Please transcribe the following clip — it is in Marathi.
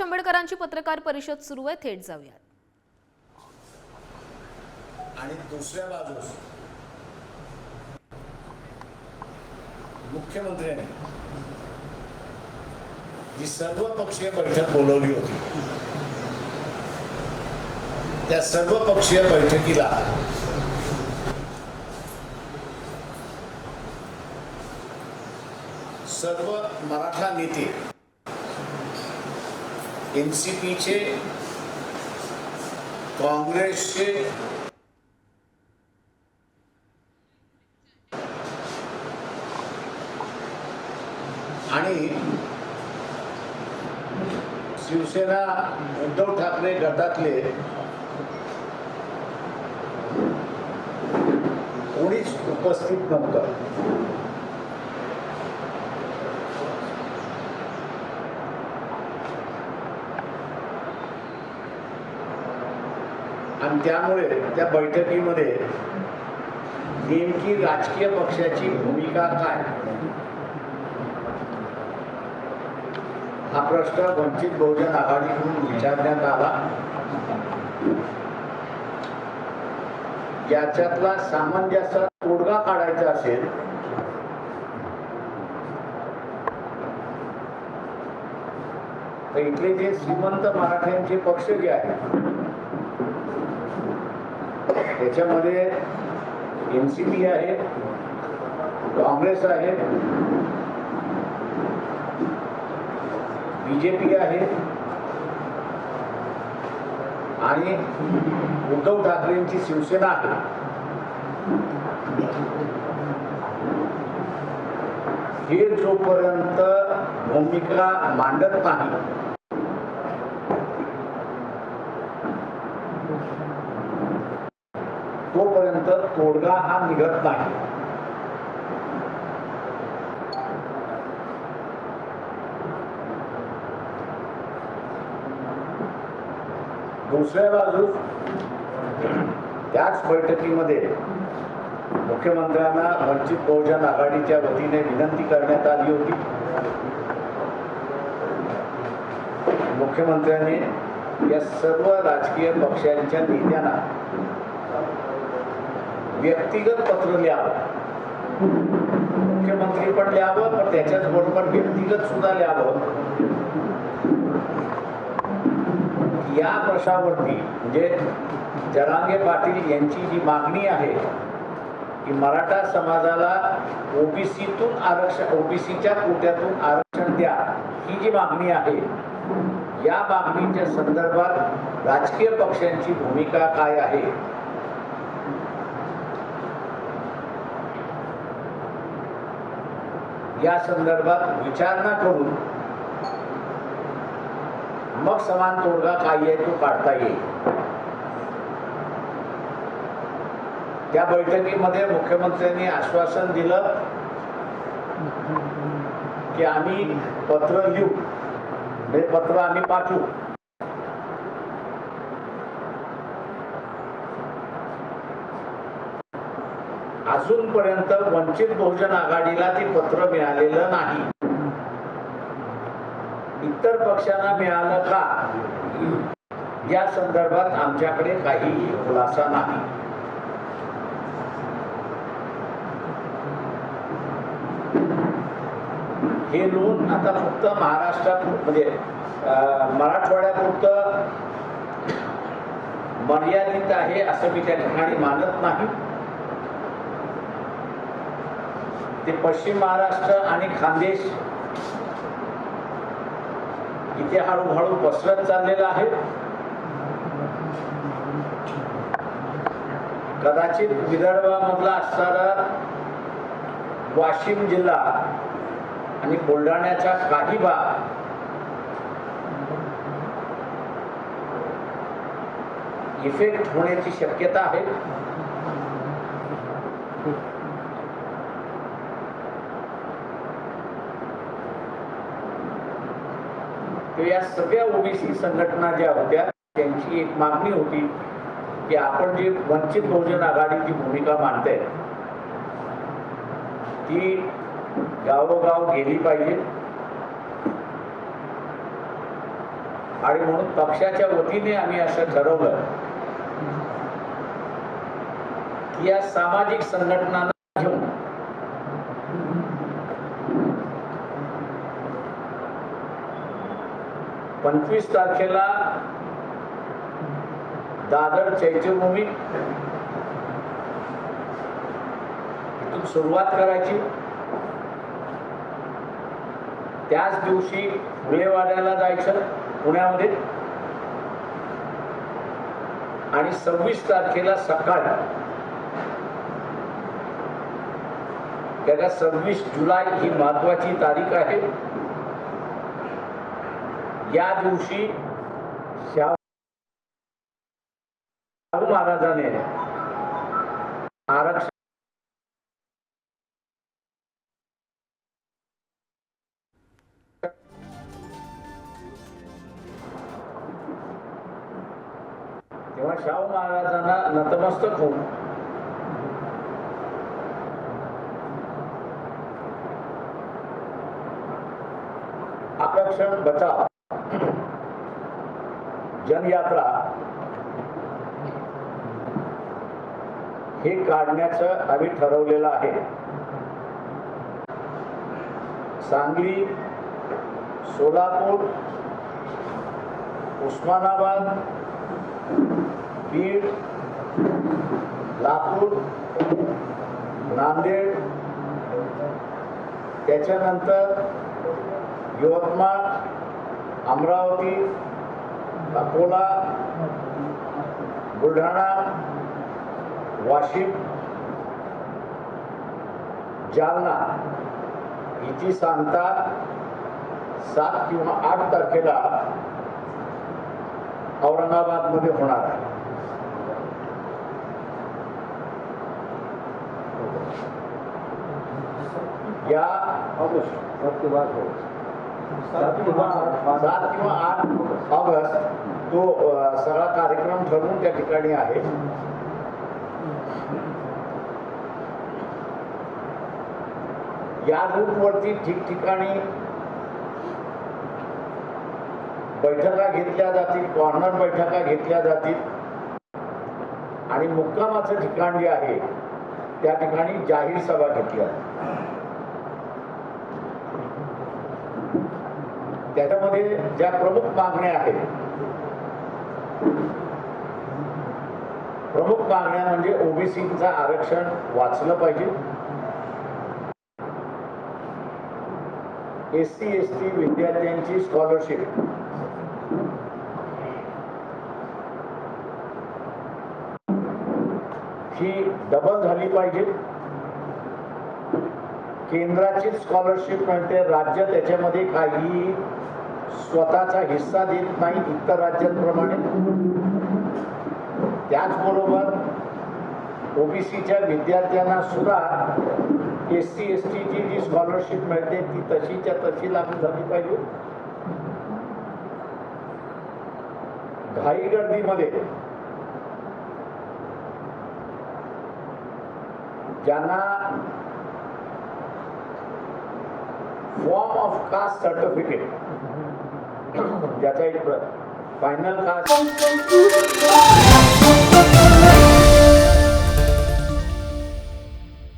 प्रकाश आंबेडकरांची पत्रकार परिषद सुरू आहे. थेट जाऊयात. आणि दुसऱ्या बाजूस मुख्यमंत्र्यांनी जी सर्व पक्षीय बैठक बोलवली होती त्या सर्व पक्षीय बैठकीला सर्व मराठा नेते एन सी पीचे काँग्रेसचे आणि शिवसेना उद्धव ठाकरे गटातले कोणीच उपस्थित नव्हतं. आणि त्यामुळे त्या बैठकीमध्ये नेमकी राजकीय पक्षाची भूमिका काय? हा प्रश्न वंचित बहुजन आघाडीकडून विचारण्यात आला. याच्यातला सामंजस्य तोडगा काढायचा असेल तर इथले जे श्रीमंत मराठ्यांचे पक्ष जे आहेत त्याच्यामध्ये एन सी पी आहे काँग्रेस आहे बीजेपी आहे आणि उद्धव ठाकरेंची शिवसेना आहे. हे जोपर्यंत भूमिका मांडत नाही तोपर्यंत तोडगा हा निघत नाही. दुसऱ्या बाजूस त्याच बैठकीमध्ये मुख्यमंत्र्यांना वंचित बहुजन आघाडीच्या वतीने विनंती करण्यात आली होती. मुख्यमंत्र्यांनी या सर्व राजकीय पक्षांच्या नेत्यांना व्यक्तिगत पत्र लिहावं. मुख्यमंत्री पण लिहावं पण त्याच्याच बरोबर व्यक्तिगत सुद्धा लिहावं. या प्रश्नावरती म्हणजे जरांगे पाटील यांची जी मागणी आहे की मराठा समाजाला ओबीसीतून आरक्षण ओबीसीच्या कोट्यातून आरक्षण द्या ही जी मागणी आहे या मागणीच्या संदर्भात राजकीय पक्षांची भूमिका काय आहे? या संदर्भात विचारणा करून मग समान तोडगा काय आहे तो काढता येईल. त्या बैठकीमध्ये मुख्यमंत्र्यांनी आश्वासन दिलं की आम्ही पत्र लिहू. हे पत्र आम्ही पाठवू. अजूनपर्यंत वंचित बहुजन आघाडीला ते पत्र मिळालेलं नाही. इतर पक्षांना मिळालं का? या संदर्भात आमच्याकडे काही खुलासा नाही. हे लोन आता फक्त महाराष्ट्रात म्हणजे अं, मराठवाड्यापुरतं मर्यादित आहे असं मी त्या ठिकाणी मानत नाही. ते पश्चिम महाराष्ट्र आणि खानदेश इथे हळूहळू पसरत चाललेला आहे. कदाचित विदर्भामधला असणारा वाशिम जिल्हा आणि बुलढाण्याचा काही भाग इफेक्ट होण्याची शक्यता आहे. तर या सगळ्या ओबीसी संघटना ज्या होत्या त्यांची एक मागणी होती की आपण जी वंचित बहुजन आघाडीची भूमिका मांडते ती गावोगाव गेली पाहिजे. आणि म्हणून पक्षाच्या वतीने आम्ही असं ठरवलं की या सामाजिक संघटनांना पंचवीस तारखेला दादर चैत्यभूमी. इथून सुरुवात करायची. त्याच दिवशी फुलेवाड्याला जायचं पुण्यामध्ये. आणि सव्वीस तारखेला सकाळी. त्याला सव्वीस जुलै ही महत्वाची तारीख आहे. या दिवशी शाहू महाराजाने आरक्षण तेव्हा शाहू महाराजांना नतमस्तक होऊन आरक्षण बचाव. जनयात्रा हे काढण्याचं आम्ही ठरवलेलं आहे. सांगली सोलापूर उस्मानाबाद बीड लातूर नांदेड त्याच्यानंतर यवतमाळ अमरावती अकोला बुलढाणा वाशिम जालना हिची सांगता सात किंवा आठ तारखेला औरंगाबादमध्ये होणार आहे. या ऑगस्ट के सात किंवा सात किंवा आठ ऑगस्ट तो सगळा कार्यक्रम ठरवून त्या ठिकाणी आहे. या रूटवरती ठिकठिकाणी बैठका घेतल्या जातील कॉर्नर बैठका घेतल्या जातील. आणि मुक्कामाचं ठिकाण जे आहे त्या ठिकाणी जाहीर सभा घेतल्या जातील त्याच्यामध्ये ज्या प्रमुख मागण्या आहेत प्रमुख मागण्या म्हणजे ओबीसीचं आरक्षण वाचलं पाहिजे. एस सी एस टी विद्यार्थ्यांची स्कॉलरशिप ही डबल झाली पाहिजे. केंद्राची स्कॉलरशिप मिळते राज्य त्याच्यामध्ये काही स्वतःचा हिस्सा देत नाही इतर राज्यांप्रमाणे. त्याचबरोबर ओबीसीच्या विद्यार्थ्यांना सुद्धा एस सी एस टीची जी स्कॉलरशिप मिळते ती तशीच्या तशी लागू झाली पाहिजे. घाई गर्दीमध्ये ज्यांना फॉर्म ऑफ कास्ट सर्टिफिकेट ज्याचा एक फायनल कास्ट